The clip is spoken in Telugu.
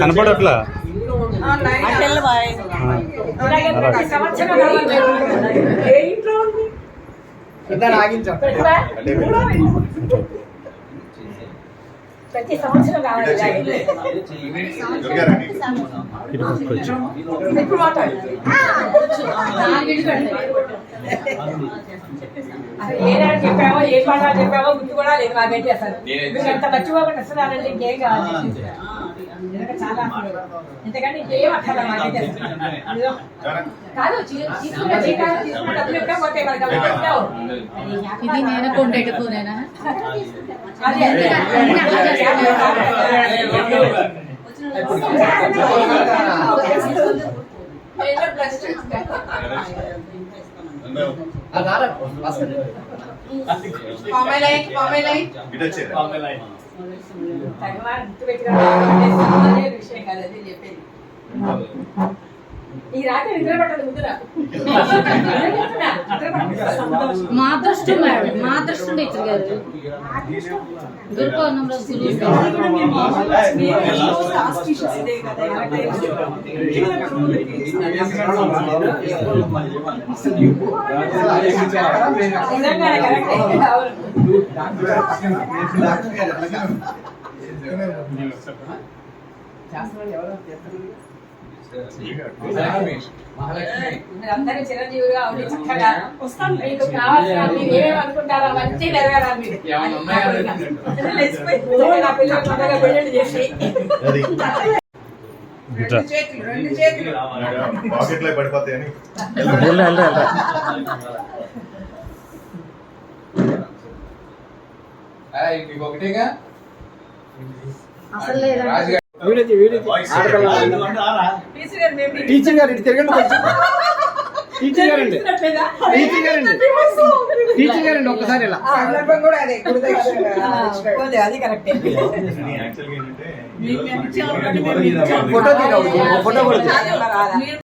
కనపడట్లా? అటెల్ బాయ్ ప్రతి సంవత్సరం కావాలి. ఇప్పుడు మాట్లాడు. ఏనాడు చెప్పావో? ఏ పాట చెప్పావో? గుర్తు కూడా లేదు మాకైతే అసలు. మీరు ఎంత వస్తున్నారంటే ఇంకేం కావాలి? చాలా ఎందుకంటే ఇంకేం అక్కర్లే మాకైతే అసలు. ఇదిగో. కాదు చీ- తీసుకున్న జీతాలు తీసుకున్న డబ్బులు ఎప్పుడో పోతాయి మనకి. అవి ఇస్తావు. ఇది నేను కొండెట్టుకోనేనా అదే అదే. విషయం కాదు అదే చెప్పేది ఈ రాత్రి నిద్ర పట్టదు ముద్దురా మా అదృష్టం మా అదృష్టం టీచర్ గారు పౌర్ణమి రోజు అవును మీరందరూ చిరంజీవులుగా ఉండి చక్కగా మీకు కావాల్సిన మీరు ఏమేమి అనుకుంటారో అవన్నీ నెరవేరాలి మీరు. నా పిల్లలు తొందరగా పెళ్ళిళ్ళు చేసి. పాకెట్లో పడిపోతాయని ఒకటేగా? అసలు లేదా వీడియో వీడియో టీచర్ గారు ఇటు తిరగండి కొంచెం. టీచర్ గారండి చూసినట్లేదా? టీచర్ గారండి టీచర్ గారండి ఒక్కసారి ఇలా. అది కరెక్టే. యాక్చువల్గా ఏంటంటే ఈ రోజు మనకి ఫోటో తీయరా? ఫోటో కూడా?